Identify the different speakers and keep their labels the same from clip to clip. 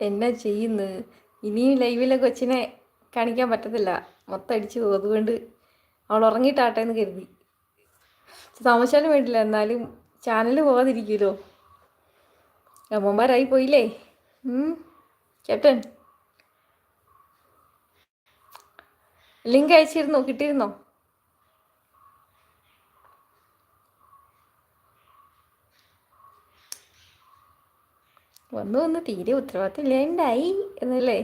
Speaker 1: എന്നാ ചെയ്യുന്നു? ഇനിയും ലൈവിലെ കൊച്ചിനെ കാണിക്കാൻ പറ്റത്തില്ല. മൊത്തം അടിച്ചു പോകും അതുകൊണ്ട് അവൾ ഉറങ്ങിയിട്ടാട്ടെ എന്ന് കരുതി. താമസിച്ചാലും വേണ്ടില്ല. എന്നാലും ചാനൽ പോകാതിരിക്കുമല്ലോ അമ്മമാരായി പോയില്ലേ. ക്യാപ്റ്റൻ. ലിങ്ക് അയച്ചിരുന്നോ? കിട്ടിയിരുന്നോ? വന്നു വന്ന് തീരെ ഉത്തരവാദിത്തം ഇല്ലാണ്ടായി എന്നല്ലേ?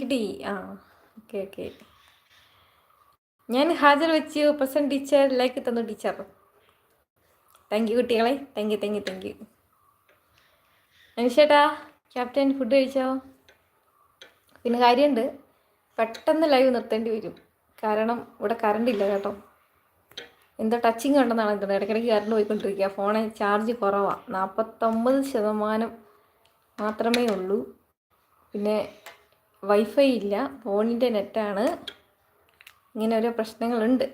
Speaker 1: കിട്ടി. ആ ഓക്കെ ഓക്കെ. ഞാൻ ഹാജർ വെച്ച് പ്രസന്റ് ടീച്ചർ ലൈക്ക് തന്നു ടീച്ചർ. താങ്ക് യു കുട്ടികളെ. Thank you thank you thank you. അനുഷേട്ടാ captain food കഴിച്ചോ? പിന്നെ കാര്യമുണ്ട്. പെട്ടെന്ന് ലൈവ് നിർത്തേണ്ടി വരും. കാരണം ഇവിടെ കറണ്ട് ഇല്ല കേട്ടോ. എന്തോ ടച്ചിങ് ഉണ്ടെന്നാണ് എന്താ ഇടയ്ക്കിടയ്ക്ക് കറണ്ട് പോയിക്കൊണ്ടിരിക്കുക. ഫോണിൽ ചാർജ് കുറവാണ് നാൽപ്പത്തൊമ്പത് ശതമാനം മാത്രമേ ഉള്ളൂ. പിന്നെ വൈഫൈ ഇല്ല. ഫോണിന്റെ നെറ്റാണ്. ഇങ്ങനെ ഓരോ പ്രശ്നങ്ങളുണ്ട്.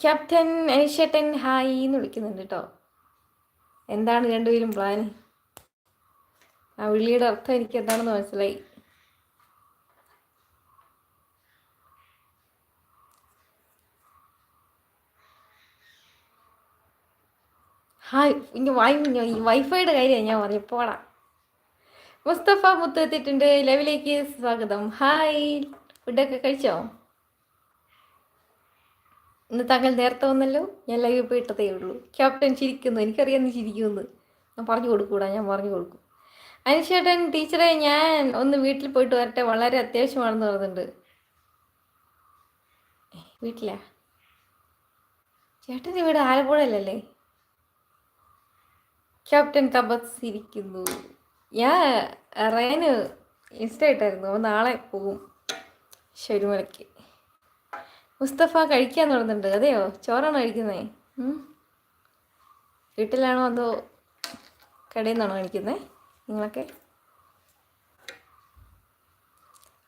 Speaker 1: ക്യാപ്റ്റൻ അനിഷേട്ടൻ ഹായ് എന്ന് വിളിക്കുന്നുണ്ട് കേട്ടോ എന്താണ് രണ്ടുപേരും പ്ലാൻ ആ വിളിയുടെ അർത്ഥം എനിക്ക് എന്താണെന്ന് മനസ്സിലായി. ഹായ് വൈ ഈ വൈഫൈയുടെ കാര്യമാണ് ഞാൻ പറഞ്ഞു. പോടാ. മുസ്തഫ മുത്ത് എത്തിയിട്ടുണ്ട് ലൈവിലേക്ക് സ്വാഗതം. ഹായ്. ഫുഡൊക്കെ കഴിച്ചോ? ഇന്ന് താങ്കൾ നേരത്തെ വന്നല്ലോ? ഞാൻ ലൈവിൽ പോയിട്ടതേ ഉള്ളൂ. ക്യാപ്റ്റൻ ചിരിക്കുന്നു. എനിക്കറിയാം നീ ചിരിക്കുമെന്ന്. ഞാൻ പറഞ്ഞു കൊടുക്കൂടാ. ഞാൻ പറഞ്ഞു കൊടുക്കും. അനുശേട്ടൻ ടീച്ചറെ ഞാൻ ഒന്ന് വീട്ടിൽ പോയിട്ട് വരട്ടെ. വളരെ അത്യാവശ്യമാണെന്ന് പറയുന്നുണ്ട് വീട്ടിലാ? ചേട്ടൻ ഇവിടെ ആലപ്പുഴയിലല്ലേ? ക്യാപ്റ്റൻ കബസ് ഇരിക്കുന്നു ഞാൻ റയന് ഇൻസ്റ്റ ഇട്ടായിരുന്നു. അവൻ നാളെ പോകും ശരിമലയ്ക്ക് മുസ്തഫ കഴിക്കാൻ തുടങ്ങുന്നുണ്ട്. അതെയോ? ചോറാണോ കഴിക്കുന്നേ? വീട്ടിലാണോ അതോ കടയിൽ നിന്നാണോ കഴിക്കുന്നത് നിങ്ങളൊക്കെ?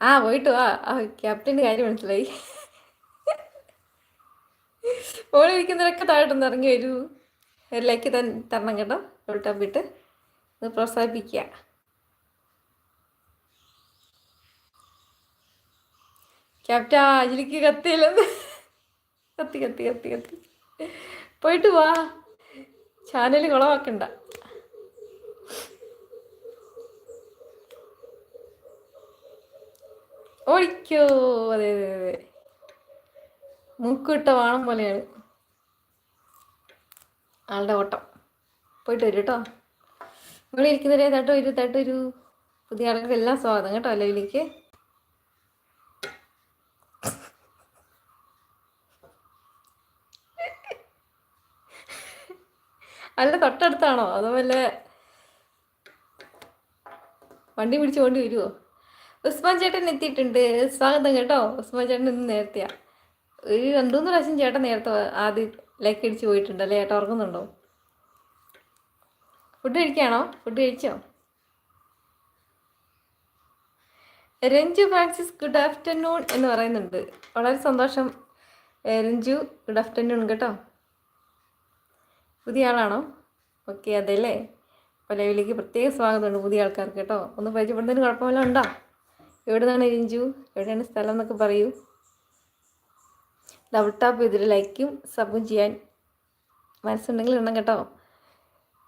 Speaker 1: ആ പോയിട്ട് ആ ക്യാപ്റ്റന്റെ കാര്യം മനസ്സിലായി. ഓളിരിക്കുന്നവരൊക്കെ താഴോട്ടൊന്ന് ഇറങ്ങി വരൂ. ലൈക്ക് തരണം കേട്ടോ. ടോട്ടാപ്പിട്ട് ഇത് പ്രോത്സാഹിപ്പിക്കുക ക്യാപ്റ്റ അജിലിക്ക് കത്തിയില്ലെന്ന് കത്തി കത്തി കത്തി കത്തി പോയിട്ട് വാ ചാനൽ കുളവാക്കണ്ട ഓടിക്കോ അതെ അതെ അതെ മൂക്കിട്ട വാണം പോലെയാണ് ആളുടെ ഓട്ടം പോയിട്ട് വരും കേട്ടോ നിങ്ങൾ ഇരിക്കുന്നവരെ തട്ടോ ഇരു തട്ടോ ഒരു പുതിയ ആളുകൾക്ക് എല്ലാം സ്വാഗതം കേട്ടോ ലൈവിലേക്ക് അല്ല തൊട്ടടുത്താണോ? അതോ വല്ല വണ്ടി പിടിച്ച് കൊണ്ട് വരുമോ ഉസ്മാൻ ചേട്ടൻ എത്തിയിട്ടുണ്ട്. സ്വാഗതം കേട്ടോ. ഉസ്മാൻ ചേട്ടൻ ഇന്ന് നേരത്തെയാ. ഒരു രണ്ടു മൂന്ന് പ്രാവശ്യം ചേട്ടൻ നേരത്തെ ആദ്യം ലൈക്ക് അടിച്ച് പോയിട്ടുണ്ട് അല്ലേ? ചേട്ടൻ ഉറങ്ങുന്നുണ്ടോ? ഫുഡ് കഴിക്കാണോ? ഫുഡ് കഴിച്ചോ? രഞ്ജു ഫ്രാൻസിസ് ഗുഡ് ആഫ്റ്റർനൂൺ എന്ന് പറയുന്നുണ്ട്. വളരെ സന്തോഷം. രഞ്ജു ഗുഡ് ആഫ്റ്റർനൂൺ കേട്ടോ. പുതിയ ആളാണോ? ഓക്കെ അതെല്ലേ അപ്പോൾ ലൈവിലേക്ക് പ്രത്യേക സ്വാഗതമുണ്ട് പുതിയ ആൾക്കാർക്ക് കേട്ടോ. ഒന്ന് പരിചയപ്പെടുന്നതിന് കുഴപ്പമില്ല ഉണ്ടോ? എവിടെ നിന്നാണ് രഞ്ജു? എവിടെയാണ് സ്ഥലം എന്നൊക്കെ പറയൂ. ഡബിൾ ടാപ്പ് ചെയ്തിട്ട് ലൈക്കും സബും ചെയ്യാൻ മനസ്സുണ്ടെങ്കിൽ ഇടണം കേട്ടോ.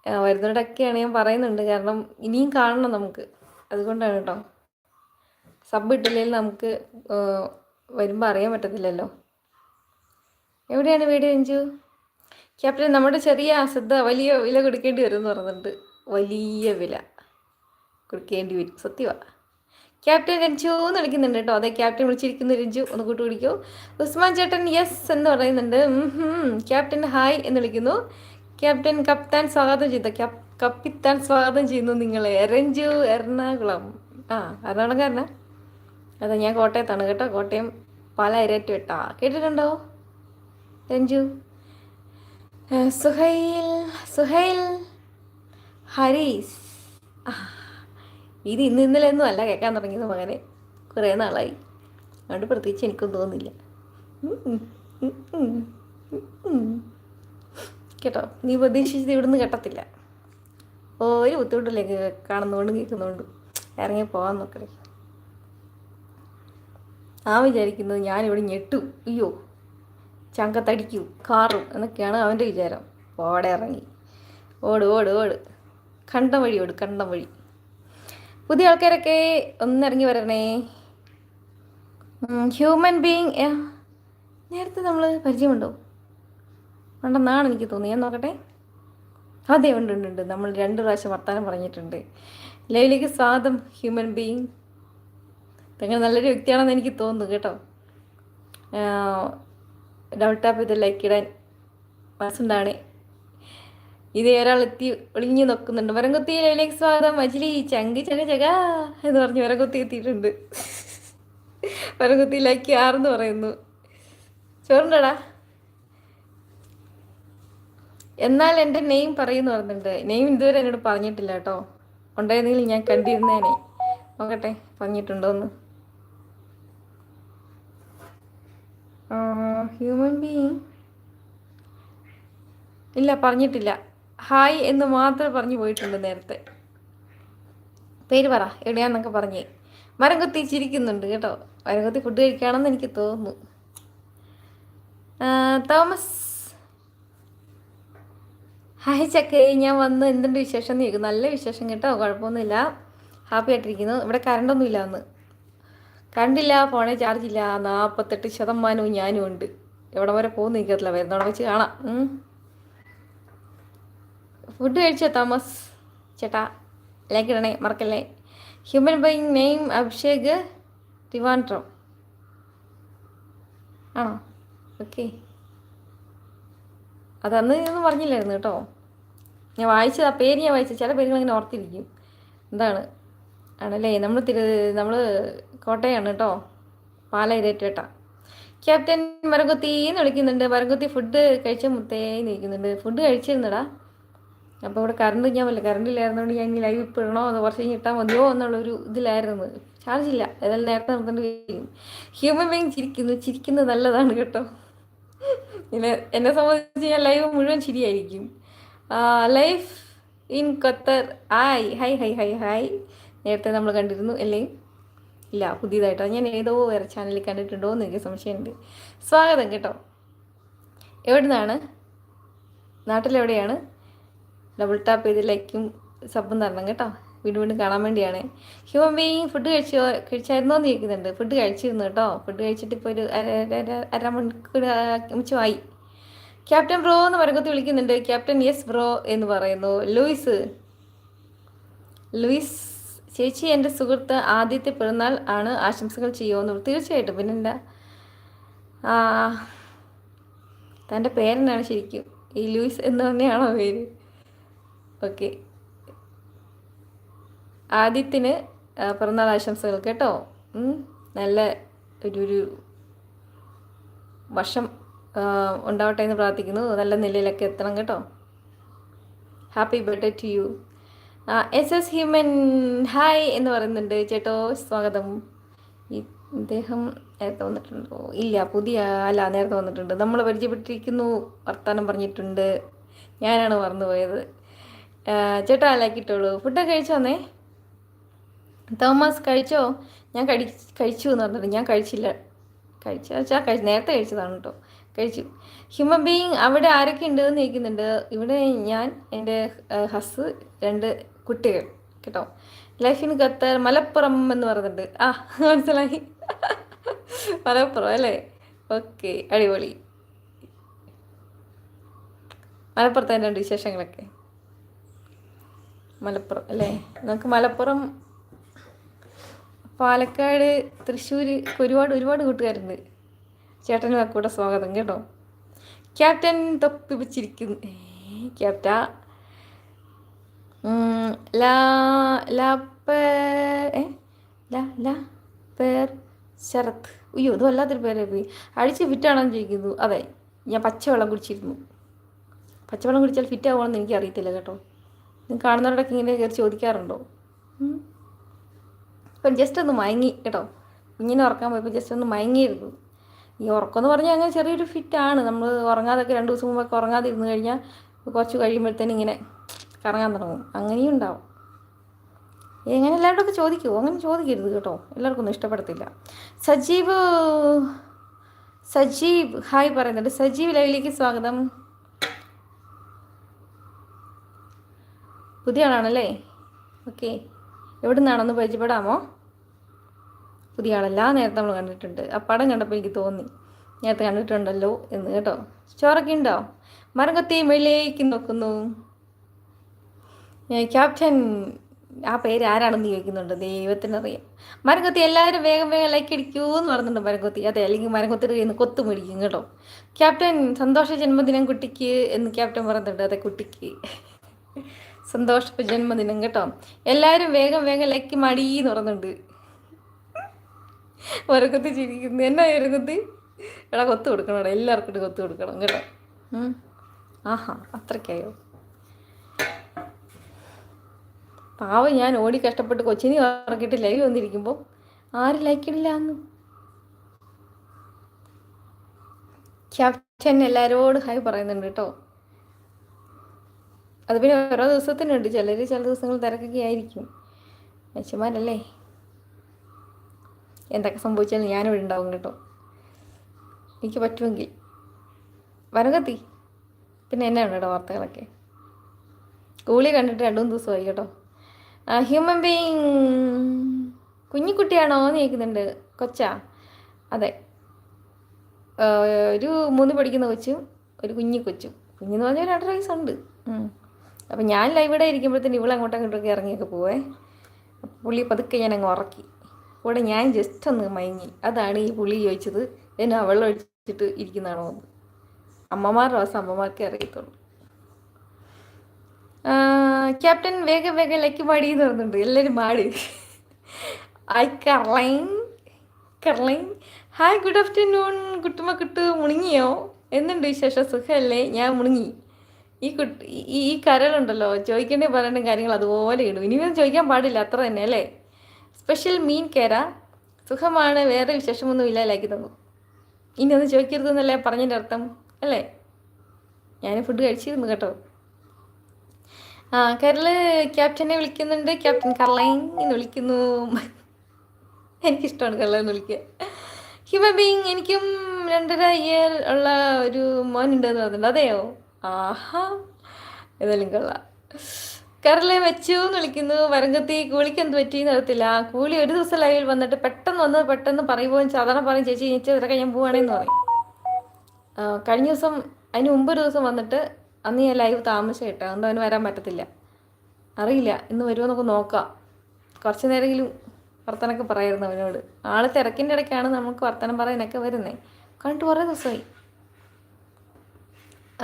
Speaker 1: ആ, വരുന്നവരുടെയൊക്കെയാണ് ഞാൻ പറയുന്നുണ്ട്. കാരണം ഇനിയും കാണണം നമുക്ക്. അതുകൊണ്ടാണ് കേട്ടോ സബ് ഇട്ടില്ലെങ്കിൽ നമുക്ക് വരുമ്പോൾ അറിയാൻ പറ്റത്തില്ലല്ലോ. എവിടെയാണ് വീട് രഞ്ജു ക്യാപ്റ്റൻ നമ്മുടെ ചെറിയ അശ്രദ്ധ വലിയ വില കൊടുക്കേണ്ടി വരും എന്ന് പറഞ്ഞിട്ട് വലിയ വില കൊടുക്കേണ്ടി വരും. സത്യമാണ് ക്യാപ്റ്റൻ രഞ്ജു എന്ന് വിളിക്കുന്നുണ്ട് കേട്ടോ അതെ ക്യാപ്റ്റൻ വിളിച്ചിരിക്കുന്ന രഞ്ജു. ഒന്ന് കൂട്ടി വിളിക്കൂ ഉസ്മാൻ ചേട്ടൻ യെസ് എന്ന് പറയുന്നുണ്ട്. ക്യാപ്റ്റൻ ഹായ് എന്ന് വിളിക്കുന്നു. ക്യാപ്റ്റൻ കപ്താൻ സ്വാഗതം ചെയ്ത. കപ്പിത്താൻ സ്വാഗതം ചെയ്യുന്നു നിങ്ങളെ. എറഞ്ചു എറണാകുളം. ആ എറണാകുളം എറണാകുളംകാരനാ? അതെ ഞാൻ കോട്ടയത്താണ് കേട്ടോ. കോട്ടയം പല ഇരട്ടി വെട്ടാ കേട്ടിട്ടുണ്ടോ രഞ്ജു സുഹൈൽ സുഹൈൽ ഹരീസ്. ഇത് ഇന്ന് ഇന്നലെ ഒന്നും അല്ല കേൾക്കാൻ തുടങ്ങിയത് മകനെ. കുറേ നാളായി. അതുകൊണ്ട് പ്രത്യേകിച്ച് എനിക്കൊന്നും തോന്നുന്നില്ല. കേട്ടോ. നീ പ്രതീക്ഷിച്ചത് ഇവിടുന്ന് കേട്ടത്തില്ല. ഒരു ബുദ്ധിമുട്ടിലേക്ക് കാണുന്നതുകൊണ്ടും കേൾക്കുന്നതുകൊണ്ടും ഇറങ്ങി പോകാൻ നോക്കണേ. ആ വിചാരിക്കുന്നത് ഞാനിവിടെ ഞെട്ടു. അയ്യോ ചങ്കത്തടിക്കൂ കാറും എന്നൊക്കെയാണ് അവന്റെ വിചാരം. ഓടെ ഇറങ്ങി. ഓട് ഓട് ഓട്. കണ്ടം വഴി ഓട് കണ്ടം വഴി. പുതിയ ആൾക്കാരൊക്കെ ഒന്നിറങ്ങി വരണേ. ഹ്യൂമൻ ബീങ് നേരത്തെ നമ്മൾ പരിചയമുണ്ടോ? ഉണ്ടെന്നാണ് എനിക്ക് തോന്നി ഞാൻ നോക്കട്ടെ. അതെ ഉണ്ട് ഉണ്ട് ഉണ്ട്. നമ്മൾ രണ്ട് പ്രാവശ്യം വർത്താനം പറഞ്ഞിട്ടുണ്ട്. ലൈവിലേക്ക് സ്വാദം ഹ്യൂമൻ ബീങ് തങ്ങൾ നല്ലൊരു വ്യക്തിയാണെന്ന് എനിക്ക് തോന്നുന്നു കേട്ടോ. ഡബിൾ ടാപ്പ് ഇത് ലൈക്ക് ഇടാൻ മനസ്സുണ്ടാണ്. ഇത് എത്തി ഒളിഞ്ഞു നോക്കുന്നുണ്ട്. വരംകുത്തി ലൈവിലേക്ക് സ്വാഗതം മജിലി ചങ്കി ചക ചക എന്ന് പറഞ്ഞ് വരംകുത്തി എത്തിയിട്ടുണ്ട്. വരംകുത്തി ലൈക്ക് ആർന്ന് പറയുന്നു. ചോറുണ്ടടാ? എന്നാൽ എന്റെ നെയിം പറയുന്നു പറഞ്ഞിട്ടുണ്ട്. നെയിം ഇതുവരെ എന്നോട് പറഞ്ഞിട്ടില്ല കേട്ടോ. ഉണ്ടായിരുന്നെങ്കിൽ ഞാൻ കണ്ടിരുന്നേനെ. നോക്കട്ടെ പറഞ്ഞിട്ടുണ്ടോന്ന്. ഹ്യൂമൻ ബീങ് ഇല്ല പറഞ്ഞിട്ടില്ല. ഹായ് എന്ന് മാത്രം പറഞ്ഞു പോയിട്ടുണ്ട് നേരത്തെ. പേര് പറ എവിടെയാന്നൊക്കെ പറഞ്ഞേ. മരം കൊത്തി ചിരിക്കുന്നുണ്ട് കേട്ടോ. മരം കൊത്തി ഫുഡ് കഴിക്കുകയാണെന്ന് എനിക്ക് തോന്നുന്നു. തോമസ് ഹായ് ചക്കേ ഞാൻ വന്ന് എന്തുണ്ട് വിശേഷം എന്ന് ചോദിക്കും നല്ല വിശേഷം കേട്ടോ കുഴപ്പമൊന്നുമില്ല. ഹാപ്പി ആയിട്ടിരിക്കുന്നു. ഇവിടെ കറണ്ടൊന്നും ഇല്ല അന്ന് കണ്ടില്ല ഫോണിൽ ചാർജ് ഇല്ല. നാൽപ്പത്തെട്ട് ശതമാനവും ഞാനും ഉണ്ട്. എവിടെ വരെ പോകുന്ന നിൽക്കത്തില്ല വരുന്നവിടെ വെച്ച് കാണാം. ഫുഡ് കഴിച്ചോ തോമസ്? ചേട്ടാ ലൈക്ക് ഇടണേ മറക്കല്ലേ? Human being name Abhishek Trivandrum ആണോ? ഓക്കെ അതന്ന് പറഞ്ഞില്ലായിരുന്നു കേട്ടോ. ഞാൻ വായിച്ചത് ആ പേര് ഞാൻ വായിച്ചത്. ചില പേരുകൾ അങ്ങനെ ഓർത്തിരിക്കും. എന്താണ്? ആണല്ലേ? നമ്മൾ തിരു നമ്മൾ കോട്ടയാണ് കേട്ടോ. പാലയിലേറ്റേട്ട ക്യാപ്റ്റൻ മരംകുത്തി എന്ന് വിളിക്കുന്നുണ്ട്. മരംകുത്തി ഫുഡ് കഴിച്ച മുത്തേന്ന് നിൽക്കുന്നുണ്ട് ഫുഡ് കഴിച്ചിരുന്നടാ. അപ്പോൾ ഇവിടെ കറണ്ട് ഞാൻ പറ്റില്ല കറണ്ട് ഇല്ലായിരുന്നതുകൊണ്ട് ഞാൻ ലൈവ് ഇപ്പോൾ ഇടണോ എന്ന് കുറച്ച് കഴിഞ്ഞ് ഇട്ടാൽ മതിയോ എന്നുള്ളൊരു ഇതിലായിരുന്നു. ചാർജ് ഇല്ല. ഏതായാലും നേരത്തെ നിർത്തേണ്ടി ഹ്യൂമൻ ബീങ് ചിരിക്കുന്നു. ചിരിക്കുന്നത് നല്ലതാണ് കേട്ടോ. പിന്നെ എന്നെ സംബന്ധിച്ച് ഞാൻ ലൈവ് മുഴുവൻ ചിരിയായിരിക്കും. Life in Qatar hi hi hi hi hi നേരത്തെ നമ്മൾ കണ്ടിരുന്നു അല്ലേ? ഇല്ല പുതിയതായിട്ടോ. ഞാൻ ഏതോ വേറെ ചാനലിൽ കണ്ടിട്ടുണ്ടോ എന്ന് എനിക്ക് സംശയമുണ്ട്. സ്വാഗതം കേട്ടോ. എവിടുന്നാണ്? നാട്ടിലെവിടെയാണ്? ഡബിൾ ടാപ്പ് ചെയ്ത് ലൈക്കും സബും തരണം കേട്ടോ. വീണ്ടും വീണ്ടും കാണാൻ വേണ്ടിയാണ്. ഹ്യൂമൻ ബീയിങ് ഫുഡ് കഴിച്ചോ കഴിച്ചായിരുന്നോ എന്ന് ചോദിക്കുന്നുണ്ട്. ഫുഡ് കഴിച്ചിരുന്നു കേട്ടോ. ഫുഡ് കഴിച്ചിട്ട് ഇപ്പോൾ ഒരു അര അര അര മണിക്കൂർ മിച്ചമായി ക്യാപ്റ്റൻ ബ്രോ എന്ന് മരകത്ത് വിളിക്കുന്നുണ്ട്. ക്യാപ്റ്റൻ യെസ് ബ്രോ എന്ന് പറയുന്നു. ലൂയിസ്. ലൂയിസ് ചേച്ചി എന്റെ സുഹൃത്ത് ആദ്യത്തെ പിറന്നാൾ ആണ്. ആശംസകൾ ചെയ്യുമെന്ന് തീർച്ചയായിട്ടും. പിന്നെന്താ? തന്റെ പേരെന്നാണ് ശരിക്കും. ഈ ലൂയിസ് എന്ന് തന്നെയാണോ പേര്? ഓക്കെ. ആദ്യത്തിന് പിറന്നാൾ ആശംസകൾ. കേട്ടോ? നല്ല ഒരു ഒരു വർഷം ഉണ്ടാവട്ടെ എന്ന് പ്രാർത്ഥിക്കുന്നു. നല്ല നിലയിലൊക്കെ എത്തണം കേട്ടോ. Happy birthday to you S S human hi എന്ന് പറയുന്നുണ്ട്. ചേട്ടോ സ്വാഗതം. ഇദ്ദേഹം നേരത്തെ വന്നിട്ടുണ്ടോ? ഇല്ല പുതിയ അല്ല നേരത്തെ വന്നിട്ടുണ്ട്. നമ്മൾ പരിചയപ്പെട്ടിരിക്കുന്നു വർത്തമാനം പറഞ്ഞിട്ടുണ്ട്. ഞാനാണ് മറന്നുപോയത്. ചേട്ടാ ലൈക്കിട്ടോളൂ ഫുഡൊക്കെ കഴിച്ചോന്നേ തോമസ് കഴിച്ചോ? ഞാൻ കഴി കഴിച്ചു എന്ന് പറഞ്ഞിട്ട് ഞാൻ കഴിച്ചില്ല. കഴിച്ച വെച്ചാൽ നേരത്തെ കഴിച്ചതാണ് കേട്ടോ. കഴിച്ചു. ഹ്യൂമൻ ബീയിങ് അവിടെ ആരൊക്കെ ഉണ്ടെന്ന് ചോദിക്കുന്നുണ്ട്? ഇവിടെ ഞാൻ എന്റെ ഹസ് രണ്ട് കുട്ടികൾ കേട്ടോ. ലൈഫ് ഇൻ ഖത്തർ മലപ്പുറം എന്ന് പറയുന്നുണ്ട് ആ മനസ്സിലായി. മലപ്പുറം അല്ലേ? ഓക്കെ അടിപൊളി. മലപ്പുറത്തെ രണ്ട് വിശേഷങ്ങളൊക്കെ. മലപ്പുറം അല്ലേ? നമുക്ക് മലപ്പുറം പാലക്കാട് തൃശ്ശൂർ ഒരുപാട് ഒരുപാട് കൂട്ടുകാരുണ്ട്. ചേട്ടനും കൂടെ സ്വാഗതം കേട്ടോ. ക്യാപ്റ്റൻ തൊപ്പി വെച്ചിരിക്കുന്നു ക്യാപ്റ്റ. ലാ ശരത്. അയ്യോ ഇത് വല്ലാത്തൊരു പേരെ പോയി. അഴിച്ച് ഫിറ്റാണെന്ന് ചോദിക്കുന്നു. അതെ ഞാൻ പച്ചവെള്ളം കുടിച്ചിരുന്നു. പച്ചവെള്ളം കുടിച്ചാൽ ഫിറ്റ് ആവുകയാണെന്ന് എനിക്ക് അറിയത്തില്ല കേട്ടോ. നിങ്ങൾ കാണുന്നവരോടൊക്കെ ഇങ്ങനെ കയറി ചോദിക്കാറുണ്ടോ? ഇപ്പം ജസ്റ്റ് ഒന്ന് മയങ്ങി കേട്ടോ. ഇങ്ങനെ ഉറക്കാൻ പോയപ്പോൾ ജസ്റ്റ് ഒന്ന് മയങ്ങിയിരുന്നു. ഈ ഉറക്കം എന്ന് പറഞ്ഞാൽ അങ്ങനെ ചെറിയൊരു ഫിറ്റാണ്. നമ്മൾ ഉറങ്ങാതൊക്കെ രണ്ട് ദിവസം മുമ്പൊക്കെ ഉറങ്ങാതെ ഇരുന്ന് കഴിഞ്ഞാൽ കുറച്ച് കഴിയുമ്പോഴത്തേനും ഇങ്ങനെ കറങ്ങാൻ തുടങ്ങും. അങ്ങനെയും ഉണ്ടാവും. എങ്ങനെ എല്ലാവരോടൊക്കെ ചോദിക്കുമോ അങ്ങനെ ചോദിക്കരുത് കേട്ടോ. എല്ലാവർക്കും ഒന്നും ഇഷ്ടപ്പെടത്തില്ല. സജീവ് സജീവ് ഹായ് പറയുന്നുണ്ട്. സജീവ് ലൈവിലേക്ക് സ്വാഗതം. പുതിയ ആളാണല്ലേ? ഓക്കെ. എവിടെ നിന്നാണെന്ന് പരിചയപ്പെടാമോ? പുതിയ ആളല്ല നേരത്തെ നമ്മൾ കണ്ടിട്ടുണ്ട്. ആ പടം കണ്ടപ്പോൾ എനിക്ക് തോന്നി. നേരത്തെ കണ്ടിട്ടുണ്ടല്ലോ എന്ന് കേട്ടോ. ചോറൊക്കെ ഉണ്ടോ? മരം കൊത്തി മേളിലേക്ക് നോക്കുന്നു. ക്യാപ്റ്റൻ ആ പേര് ആരാണെന്ന് ചോദിക്കുന്നുണ്ട്. ദൈവത്തിനറിയാം. മരംകൊത്തി എല്ലാവരും വേഗം വേഗം ലൈക്ക് അടിക്കൂ എന്ന് പറഞ്ഞിട്ടുണ്ട് മരംകൊത്തി അതെ അല്ലെങ്കിൽ മരംകൊത്തിയുടെ കയ്യിൽ നിന്ന് കൊത്തു മേടിക്കും കേട്ടോ. ക്യാപ്റ്റൻ സന്തോഷ ജന്മദിനം കുട്ടിക്ക് എന്ന് ക്യാപ്റ്റൻ പറഞ്ഞിട്ടുണ്ട്. അതെ കുട്ടിക്ക്. സന്തോഷ ജന്മദിനം കേട്ടോ. എല്ലാവരും വേഗം വേഗം ലൈക്ക് മടി എന്ന് പറയുന്നുണ്ട് മരംകൊത്തി ചിരിക്കുന്നു. എന്നാ മരംകൊത്തി? എടാ കൊത്തു കൊടുക്കണം എടാ എല്ലാവർക്കും കൊത്തു കൊടുക്കണം കേട്ടോ. ആഹാ അത്രയ്ക്കായോ? പാവം ഞാൻ ഓടി കഷ്ടപ്പെട്ട് കൊച്ചിനെ ഇറക്കിയിട്ട് ലൈവ് വന്നിരിക്കുമ്പോൾ ആരും ലൈക്കിടില്ല എന്ന്. ക്യാപ്റ്റൻ എല്ലാവരോടും ഹായ് പറയുന്നുണ്ട് കേട്ടോ. അത് പിന്നെ ഓരോ ദിവസത്തിനുണ്ട്. ചിലർ ചില ദിവസങ്ങൾ തിരക്കൊക്കെ ആയിരിക്കും. മനുഷ്യന്മാരല്ലേ എന്തൊക്കെ സംഭവിച്ചാലും ഞാനിവിടെ ഉണ്ടാവും കേട്ടോ. എനിക്ക് പറ്റുമെങ്കിൽ. വനകത്തി പിന്നെ എന്നാണ് കേട്ടോ വാർത്തകളൊക്കെ. കൂളി കണ്ടിട്ട് രണ്ടു മൂന്ന് ദിവസമായി കേട്ടോ. ഹ്യൂമൻ ബീങ് കുഞ്ഞിക്കുട്ടിയാണോ എന്ന് ചോദിക്കുന്നുണ്ട്. കൊച്ചാ. അതെ. ഒരു മൂന്ന് പഠിക്കുന്ന കൊച്ചും ഒരു കുഞ്ഞി കൊച്ചും. കുഞ്ഞെന്ന് പറഞ്ഞാൽ രണ്ടര വയസ്സുണ്ട്. അപ്പം ഞാൻ ലൈവിടെ ഇരിക്കുമ്പോഴത്തേന് ഇവളങ്ങോട്ടും ഇങ്ങോട്ടൊക്കെ ഇറങ്ങിയൊക്കെ പോവേ. പുള്ളി പതുക്കെ ഞാൻ അങ്ങ് ഉറക്കി. കൂടെ ഞാൻ ജസ്റ്റ് ഒന്ന് മയങ്ങി. അതാണ് ഈ പുളി ചോദിച്ചത്. എന്നെ വെള്ളം ഒഴിച്ചിട്ട് ഇരിക്കുന്നതാണോ എന്ന്. അമ്മമാരുടെ വാസം അമ്മമാർക്കേ അറിയത്തുള്ളൂ. ക്യാപ്റ്റൻ വേഗം വേഗം ലക്കി മാടി എന്ന് പറഞ്ഞിട്ടുണ്ട്. എല്ലാവരും മാടി ഐ കർലൈൻ കർലൈൻ. ഹായ് ഗുഡ് ആഫ്റ്റർനൂൺ കുട്ടുമ കുട്ടു മുണുങ്ങിയോ? എന്നുണ്ട് വിശേഷം? സുഖമല്ലേ ഞാൻ മുണുങ്ങി. ഈ കുട്ടി ഈ ഈ കരളുണ്ടല്ലോ. ചോദിക്കേണ്ടി പറയേണ്ട കാര്യങ്ങൾ അതുപോലെ ഇടും. ഇനിയും ചോദിക്കാൻ പാടില്ല. അത്ര തന്നെ അല്ലേ? സ്പെഷ്യൽ മീൻ കേര സുഖമാണ് വേറെ വിശേഷമൊന്നുമില്ല ലൈക്ക് തന്നു ഇനി ചോദിക്കരുത് ചോദിക്കരുതെന്നല്ലേ പറഞ്ഞതിന്റെ അർത്ഥം അല്ലേ? ഞാൻ ഫുഡ് കഴിച്ചിരുന്നു കേട്ടോ. ആ കരൾ ക്യാപ്റ്റനെ വിളിക്കുന്നുണ്ട്. ക്യാപ്റ്റൻ കർലൈൻ എന്ന് വിളിക്കുന്നു. എനിക്കിഷ്ടമാണ് കർലൈൻ എന്ന് വിളിക്കുക ഹ്യൂമൻ ബീങ് എനിക്കും രണ്ടര ഇയർ ഉള്ള ഒരു മോനുണ്ടെന്ന് പറഞ്ഞിട്ടുണ്ട് അതെയോ? ആഹാ. ഏതായാലും കൊള്ളാം. കരളെ വെച്ചു എന്ന് വിളിക്കുന്നു. വരങ്കത്തി കൂലിക്ക് എന്ത് പറ്റി? അറിയത്തില്ല. കൂലി ഒരു ദിവസം ലൈവിൽ വന്നിട്ട് പെട്ടെന്ന് വന്ന് പെട്ടെന്ന് പറയുമ്പോൾ സാധാരണ പറയും ചേച്ചി ചേച്ചി ഇതൊക്കെ ഞാൻ പോവാണേന്ന് പറയും. കഴിഞ്ഞ ദിവസം അതിന് മുമ്പ് ഒരു ദിവസം വന്നിട്ട് അന്ന് ഞാൻ ലൈവ് താമസം ഇട്ട അതുകൊണ്ട് അവന് വരാൻ പറ്റത്തില്ല. അറിയില്ല ഇന്ന് വരുമോ എന്നൊക്കെ നോക്കാം. കുറച്ച് നേരമെങ്കിലും വർത്തനൊക്കെ പറയായിരുന്നു അവനോട്. ആൾ തിരക്കിന്റെ ഇടയ്ക്കാണ് നമുക്ക് വർത്തനം പറയാനൊക്കെ വരുന്നത് കണ്ടിട്ട് കുറേ ദിവസമായി.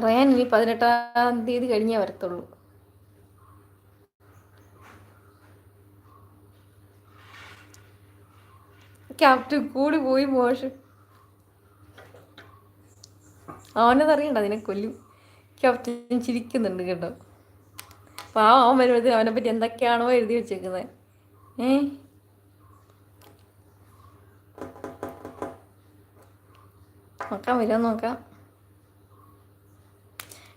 Speaker 1: റയാൻ ഇനി പതിനെട്ടാം തീയതി കഴിഞ്ഞേ വരത്തുള്ളൂ. ക്യാപ്റ്റൻ കൂടി പോയി മോശം. അവനതറിയണ്ട അതിനെ കൊല്ലും. ക്യാപ്റ്റൻ ചിരിക്കുന്നുണ്ട് കേട്ടോ. പാവം അവൻ വരുമ്പോഴത്തേനും അവനെ പറ്റി എന്തൊക്കെയാണോ എഴുതി വെച്ചേക്കുന്നത് ഏ? നോക്കാം വരാൻ നോക്കാം.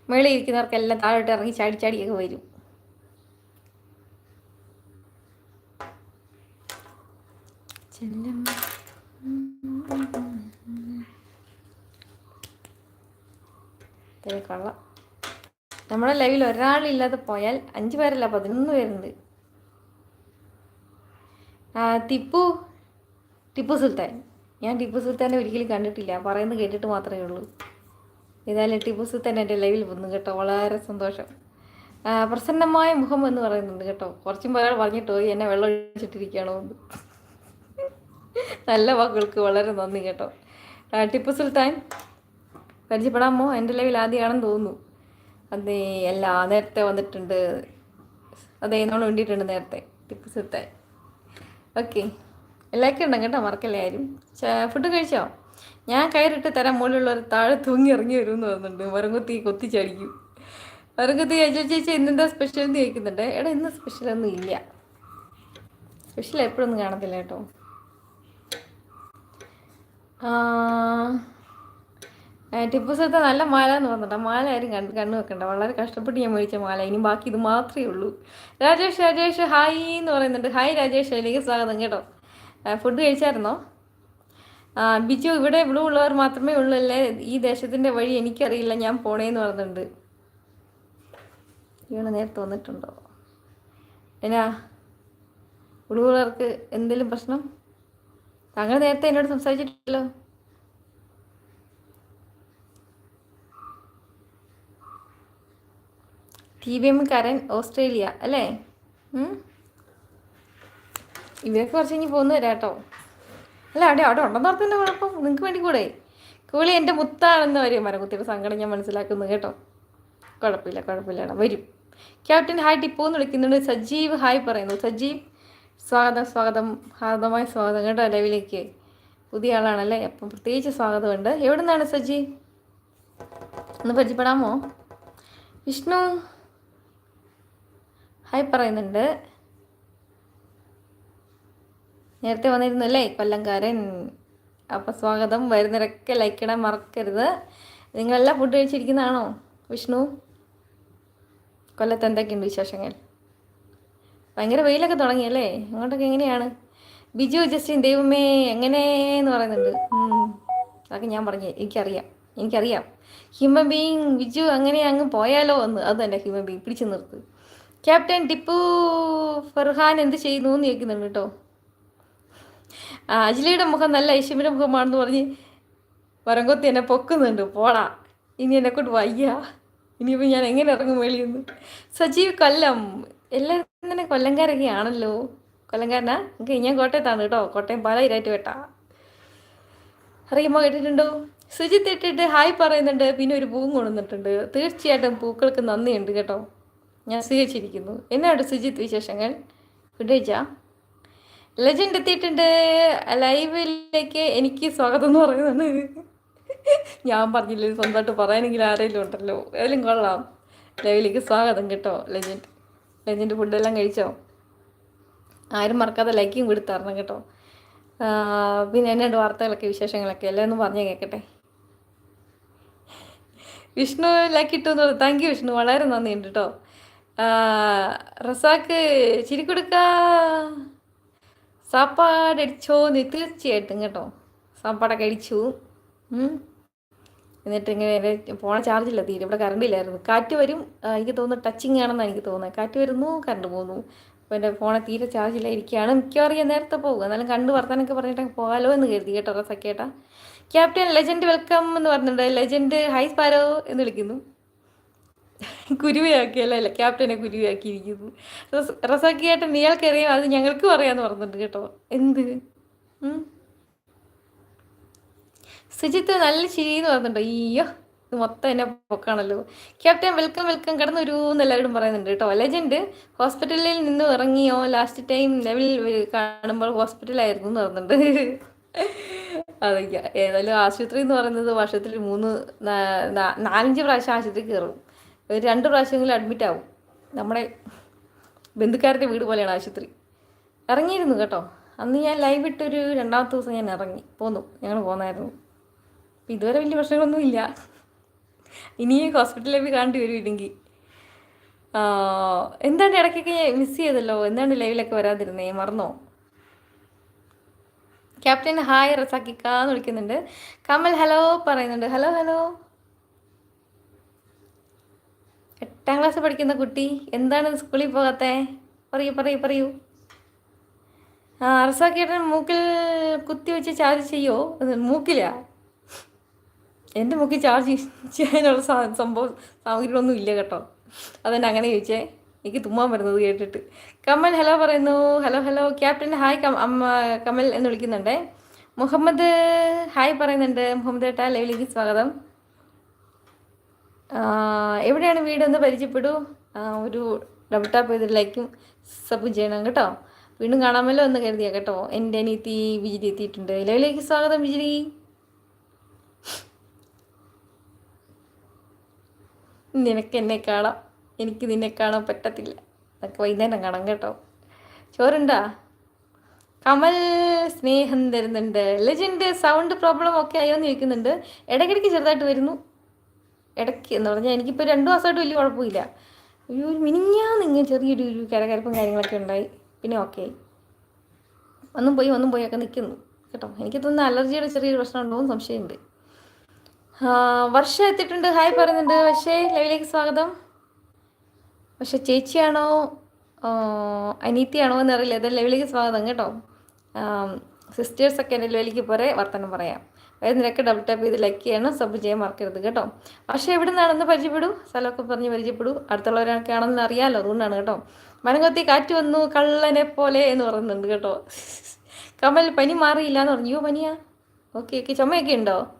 Speaker 1: മേളിൽ ഇരിക്കുന്നവർക്കെല്ലാം താഴോട്ട് ഇറങ്ങി ചാടി ചാടിയൊക്കെ വരും. കൊള്ളാം. നമ്മുടെ ലൈവിൽ ഒരാളില്ലാതെ പോയാൽ അഞ്ച് പേരല്ല പതിനൊന്ന് പേരുണ്ട്. ടിപ്പു ടിപ്പു സുൽത്താൻ. ഞാൻ ടിപ്പു സുൽത്താനെ ഒരിക്കലും കണ്ടിട്ടില്ല. പറയുന്നത് കേട്ടിട്ട് മാത്രമേ ഉള്ളൂ. ഏതായാലും ടിപ്പു സുൽത്താൻ എന്റെ ലൈവിൽ വന്നു കേട്ടോ. വളരെ സന്തോഷം. പ്രസന്നമായ മുഖം എന്ന് പറയുന്നുണ്ട് കേട്ടോ. കുറച്ചും പേരാൾ പറഞ്ഞിട്ട് എന്നെ വെള്ളം ഒഴിച്ചിട്ടിരിക്കുകയാണോ നല്ല വാക്കുകൾക്ക് വളരെ നന്ദി കേട്ടോ. ടിപ്പു സുൽത്താൻ പരിചയപ്പെടാമോ? എന്റെ ലൈവിൽ ആദ്യമാണെന്ന് തോന്നുന്നു. അതെ എല്ലാ നേരത്തെ വന്നിട്ടുണ്ട്. അതെ നമ്മൾ വേണ്ടിയിട്ടുണ്ട് നേരത്തെ ടിപ്പു സുൽത്താൻ. ഓക്കെ. എല്ലാവർക്കും ഉണ്ടോ? കേട്ടോ മറക്കല്ലേ ആരും? ഫുഡ് കഴിച്ചോ? ഞാൻ കയറിട്ട് തരാൻ മുകളിലുള്ളവർ താഴെ തൂങ്ങി ഇറങ്ങി വരും എന്ന് തോന്നുന്നുണ്ട് മരംകുത്തി കൊത്തിച്ചടിക്കും മരംകുത്തി അജു ചേച്ചി ഇന്നെന്താ സ്പെഷ്യൽ എന്ന് ചോദിക്കുന്നുണ്ട്? എടാ ഇന്ന് സ്പെഷ്യൽ ഒന്നും ഇല്ല. സ്പെഷ്യൽ എപ്പോഴൊന്നും കാണത്തില്ല കേട്ടോ. ടിപ്പു സുൽത്താൻ നല്ല മാല എന്ന് പറഞ്ഞിട്ട് മാല ആരും കണ്ട് കണ്ണു വെക്കണ്ട. വളരെ കഷ്ടപ്പെട്ട് ഞാൻ മേടിച്ച മാല. ഇനി ബാക്കി ഇത് മാത്രമേ ഉള്ളൂ. രാജേഷ് രാജേഷ് ഹായ് എന്ന് പറയുന്നുണ്ട്. ഹായ് രാജേഷ് അതിലേക്ക് സ്വാഗതം കേട്ടോ. ഫുഡ് കഴിച്ചായിരുന്നോ? ബിജു ഇവിടെ ഇവിടെ ഉള്ളവർ മാത്രമേ ഉള്ളൂ അല്ലേ? ഈ ദേശത്തിന്റെ വഴി എനിക്കറിയില്ല. ഞാൻ പോണേന്ന് പറഞ്ഞിട്ടുണ്ട്. ഇവണ് നേരത്തെ വന്നിട്ടുണ്ടോ? എന്നാ ഉള്ളവർക്ക് എന്തെങ്കിലും പ്രശ്നം? താങ്കൾ നേരത്തെ എന്നോട് സംസാരിച്ചിട്ടില്ലല്ലോ ടി വി എമ്മുകാരൻ ഓസ്ട്രേലിയ അല്ലേ? ഇവരൊക്കെ കുറച്ച് കഴിഞ്ഞ് പോന്നു വരാട്ടോ കേട്ടോ. അല്ല അവിടെ അവിടെ ഉണ്ടെന്ന് ഓർത്തന്നെ കുഴപ്പം. നിങ്ങൾക്ക് വേണ്ടി കൂടെ. കൂളി എന്റെ മുത്താണെന്ന് വരും മരകുത്തിയുടെ സങ്കടം ഞാൻ മനസ്സിലാക്കുന്നു കേട്ടോ. കുഴപ്പമില്ല കുഴപ്പമില്ല. വരും. ക്യാപ്റ്റൻ ഹായ് ടിപ്പോ എന്ന് വിളിക്കുന്നുണ്ട്. സജീവ് ഹായ് പറയുന്നു. സജീവ് സ്വാഗതം സ്വാഗതം. ഹാർദമായ സ്വാഗതം കേട്ടോ ലൈവിലേക്ക്. പുതിയ ആളാണല്ലേ? അപ്പം പ്രത്യേകിച്ച് സ്വാഗതമുണ്ട് എവിടെ നിന്നാണ് സജി? ഒന്ന് പരിചയപ്പെടാമോ? വിഷ്ണു. ഹായ് പറയുന്നുണ്ട്. നേരത്തെ വന്നിരുന്നു അല്ലേ? കൊല്ലംകാരൻ. അപ്പം സ്വാഗതം. വരുന്നവരൊക്കെ ലൈക്ക് ഇടാൻ മറക്കരുത്. നിങ്ങളെല്ലാം ഫുഡ് കഴിച്ചിരിക്കുന്നതാണോ? വിഷ്ണു. കൊല്ലത്ത് എന്തൊക്കെയുണ്ട് വിശേഷങ്ങൾ? ഭയങ്കര വെയിലൊക്കെ തുടങ്ങിയല്ലേ? അങ്ങോട്ടൊക്കെ എങ്ങനെയാണ്? ബിജു ജസ്റ്റിൻ ദൈവമേ എങ്ങനെ എന്ന് പറയുന്നുണ്ട്. അതൊക്കെ ഞാൻ പറഞ്ഞു എനിക്കറിയാം. എനിക്കറിയാം. ഹ്യൂമൻ ബീങ് ബിജു അങ്ങനെ അങ്ങ് പോയാലോ എന്ന്. അത് തന്നെ ഹ്യൂമൻ ബീങ് പിടിച്ചു നിർത്ത്. ക്യാപ്റ്റൻ ടിപ്പു ഫർഹാൻ എന്ത് ചെയ്യുന്നു എന്ന് ചോദിക്കുന്നുണ്ട് കേട്ടോ. അജ്ലിയുടെ മുഖം നല്ല ഐശ്വര്യ മുഖമാണെന്ന് പറഞ്ഞ് വരങ്കൊത്തി എന്നെ പൊക്കുന്നുണ്ട്. പോടാ. ഇനി എന്നെ കൊണ്ട് വയ്യ. ഇനിയിപ്പോൾ ഞാൻ എങ്ങനെ ഇറങ്ങും വെളിയെന്ന് സജീവ് കൊല്ലം. എല്ലാവരും തന്നെ കൊല്ലംകാരൊക്കെയാണല്ലോ. കൊല്ലംകാരനാ? എനിക്ക് ഞാൻ കോട്ടയത്താണ് കേട്ടോ. കോട്ടയം പല ഇരായിട്ട് വേട്ടാ അറിയുമ്പോൾ കേട്ടിട്ടുണ്ടോ? സുജിത്ത് ഇട്ടിട്ട് ഹായ് പറയുന്നുണ്ട്. പിന്നെ ഒരു പൂവും കൊണ്ടുവന്നിട്ടുണ്ട്. തീർച്ചയായിട്ടും പൂക്കൾക്ക് നന്ദിയുണ്ട് കേട്ടോ. ഞാൻ സ്വീകരിച്ചിരിക്കുന്നു. എന്നാണ് സുജിത്ത് വിശേഷങ്ങൾ? കഴിച്ചാ ലെജൻഡ് എത്തിയിട്ടുണ്ട്. ലൈവിലേക്ക് എനിക്ക് സ്വാഗതം എന്ന് പറയുന്നത്. ഞാൻ പറഞ്ഞില്ലേ സ്വന്തമായിട്ട് പറയാനെങ്കിലും ആരെങ്കിലും ഉണ്ടല്ലോ. ഏതെങ്കിലും കൊള്ളാം. ലൈവിലേക്ക് സ്വാഗതം കേട്ടോ ലെജൻഡ് ലെജൻഡ് ഫുഡെല്ലാം കഴിച്ചോ? ആരും മറക്കാതെ ലൈക്കും കൂടി തരണം കേട്ടോ. പിന്നെ എന്നുണ്ട് വാർത്തകളൊക്കെ വിശേഷങ്ങളൊക്കെ എല്ലാം ഒന്ന് പറഞ്ഞു കേൾക്കട്ടെ വിഷ്ണു ലൈക്ക് ഇട്ടു എന്ന് പറഞ്ഞു താങ്ക് യു വിഷ്ണു വളരെ നന്ദിയുണ്ട് കേട്ടോ റസാക്ക് ചിരി കൊടുക്ക. സാപ്പാടടിച്ചോ അടിച്ചോന്ന് തീർച്ചയായിട്ടും കേട്ടോ. സാപ്പാടൊക്കെ അടിച്ചു. എന്നിട്ട് ഇങ്ങനെ ഫോൺ ചാർജില്ല തീരെ ഇവിടെ കറണ്ട് ഇല്ലായിരുന്നു. കാറ്റ് വരും എനിക്ക് തോന്നുന്നു ടച്ചിങ് ആണെന്നാണ് എനിക്ക് തോന്നുന്നത്. കാറ്റ് വരുന്നു കറണ്ട് പോകുന്നു. അപ്പോൾ എന്റെ ഫോണെ തീരെ ചാർജില്ല ഇരിക്കുകയാണ്. മിക്കവാറും ഞാൻ നേരത്തെ പോകും. എന്നാലും കണ്ട് വർത്താനൊക്കെ പറഞ്ഞിട്ട് പോകാലോ എന്ന് കരുതി കേട്ടോ റസക്കേട്ടാ. ക്യാപ്റ്റൻ ലെജൻഡ് വെൽക്കം എന്ന് പറഞ്ഞിട്ടുണ്ട്. ലെജൻഡ് ഹൈ സ്പാരോ എന്ന് വിളിക്കുന്നു. കുരുവയാക്കിയല്ല ക്യാപ്റ്റനെ കുരുവയാക്കിയിരിക്കുന്നു. റസ്- റസാക്കിയേട്ടൻ ഇയാൾക്കറിയാം അത് ഞങ്ങൾക്ക് പറയാമെന്ന് പറഞ്ഞിട്ടുണ്ട് കേട്ടോ. എന്ത്. സുജിത്ത് നല്ല ചിരി എന്ന് അയ്യോ ഇത് മൊത്തം എന്നെ പൊക്കാണല്ലോ. Captain welcome welcome. കിടന്ന് ഒരു എല്ലാവരും പറയുന്നുണ്ട് കേട്ടോ. ലെജൻഡ് ഹോസ്പിറ്റലിൽ നിന്ന് ഇറങ്ങിയോ? ലാസ്റ്റ് ടൈം ലെവൽ കാണുമ്പോൾ ഹോസ്പിറ്റലായിരുന്നു എന്ന് പറയുന്നുണ്ട് അതൊക്കെയാ ഏതായാലും ആശുപത്രി എന്ന് പറയുന്നത് വർഷത്തിൽ മൂന്ന് നാലഞ്ച് പ്രാവശ്യം ആശുപത്രി കയറും. ഒരു രണ്ട് പ്രാവശ്യമെങ്കിലും അഡ്മിറ്റ് ആവും. നമ്മുടെ ബന്ധുക്കാരുടെ വീട് പോലെയാണ് ആശുപത്രി. ഇറങ്ങിയിരുന്നു കേട്ടോ. അന്ന് ഞാൻ ലൈവ് ഇട്ടൊരു രണ്ടാമത്തെ ദിവസം ഞാൻ ഇറങ്ങി. പോന്നു. ഞങ്ങൾ പോന്നായിരുന്നു. ഇതുവരെ വലിയ പ്രശ്നങ്ങളൊന്നുമില്ല ഇനിയും ഹോസ്പിറ്റലിൽ പോയി കാണേണ്ടി വരും ഇല്ലെങ്കിൽ. എന്താണ് ഇടയ്ക്കൊക്കെ മിസ് ചെയ്തല്ലോ? എന്താണ് ലൈവിലൊക്കെ വരാതിരുന്നേ? മറന്നോ? ക്യാപ്റ്റൻ ഹായ് റസാക്കിക്ക എന്ന് വിളിക്കുന്നുണ്ട്. കമൽ ഹലോ പറയുന്നുണ്ട്. ഹലോ ഹലോ എട്ടാം ക്ലാസ് പഠിക്കുന്ന കുട്ടി എന്താണ് സ്കൂളിൽ പോകാത്തെ? പറയൂ പറയൂ പറയൂ. ആ റസാക്കിയേട്ടൻ മൂക്കിൽ കുത്തി വെച്ച് ചാർജ് ചെയ്യോ? മൂക്കിലാ? എന്റെ മുക്കിൽ ചാർജ് ചെയ്യാനുള്ള സംഭവം സാമഗ്രികളൊന്നും ഇല്ല കേട്ടോ. അതെന്നെ അങ്ങനെ ചോദിച്ചേ. എനിക്ക് തുമ്മാൻ വരുന്നത് കേട്ടിട്ട്. കമൽ ഹലോ പറയുന്നു. Hello hello. ക്യാപ്റ്റൻ ഹായ് അമ്മ കമൽ എന്ന് വിളിക്കുന്നുണ്ടേ. മുഹമ്മദ് ഹായ് പറയുന്നുണ്ട്. മുഹമ്മദ് ഏട്ടാ ലൈവിലേക്ക് സ്വാഗതം. എവിടെയാണ് വീട് എന്ന് പരിചയപ്പെടൂ. ഒരു ഡബിൾ ടാപ്പ് ചെയ്ത് ലൈക്കും സബ് ചെയ്യണം കേട്ടോ. വീണ്ടും കാണാമല്ലോ എന്ന് കരുതിയാ കേട്ടോ. എന്റെ അനിയത്തി വിജിലി എത്തിയിട്ടുണ്ട്. ലൈവിലേക്ക് സ്വാഗതം വിജിലി. നിനക്ക് എന്നെ കാണാം എനിക്ക് നിന്നെ കാണാൻ പറ്റത്തില്ല. അതൊക്കെ വൈകുന്നേരം കാണാം കേട്ടോ. ചോറുണ്ടാ? കമൽ സ്നേഹം തരുന്നുണ്ട്. ലെജൻഡ് സൗണ്ട് പ്രോബ്ലം ഒക്കെ ആയോ എന്ന് ചോദിക്കുന്നുണ്ട്. ഇടയ്ക്കിടയ്ക്ക് ചെറുതായിട്ട് വരുന്നു. ഇടയ്ക്ക് എന്ന് പറഞ്ഞാൽ എനിക്കിപ്പോൾ രണ്ട് മാസമായിട്ട് വലിയ കുഴപ്പമില്ല. ഒരു മിനിഞ്ഞാന്ന് ഇങ്ങനെ ചെറിയൊരു ഒരു കരകരപ്പും കാര്യങ്ങളൊക്കെ ഉണ്ടായി. പിന്നെ ഓക്കെ വന്നും പോയി വന്നും പോയി ഒക്കെ നിൽക്കുന്നു കേട്ടോ. എനിക്ക് തോന്നുന്നു അലർജിയുടെ ചെറിയൊരു പ്രശ്നം ഉണ്ടോ എന്ന് സംശയമുണ്ട്. വർഷ എത്തിയിട്ടുണ്ട്. ഹായ് പറയുന്നുണ്ട്. പക്ഷേ ലൈവിലേക്ക് സ്വാഗതം. പക്ഷെ ചേച്ചിയാണോ? അനീത്തിയാണോ എന്നറിയില്ല ഏതായാലും ലൈവിലേക്ക് സ്വാഗതം കേട്ടോ. സിസ്റ്റേഴ്സൊക്കെ എന്റെ ലൈവിലേക്ക് പോരെ വർത്തനം പറയാം. അതായത് നിനക്ക് ഡബിൾ ടാപ്പ് ചെയ്ത് ലൈക്ക് ചെയ്യണം. സബ് ചെയ്യാൻ മറക്കരുത് കേട്ടോ. പക്ഷേ എവിടെ നിന്നാണെന്ന് പരിചയപ്പെടൂ. സ്ഥലമൊക്കെ പറഞ്ഞ് പരിചയപ്പെടൂ. അടുത്തുള്ളവരൊക്കെ ആണെന്ന് അറിയാമല്ലോ അതുകൊണ്ടാണ് കേട്ടോ. മനംകൊത്തി കാറ്റ് വന്നു. കള്ളനെ പോലെ എന്ന് പറയുന്നുണ്ട് കേട്ടോ. കമൽ പനി മാറിയില്ല എന്ന് പറഞ്ഞു. പനിയാ. ഓക്കെ ഓക്കെ ചുമയൊക്കെ ഉണ്ടോ?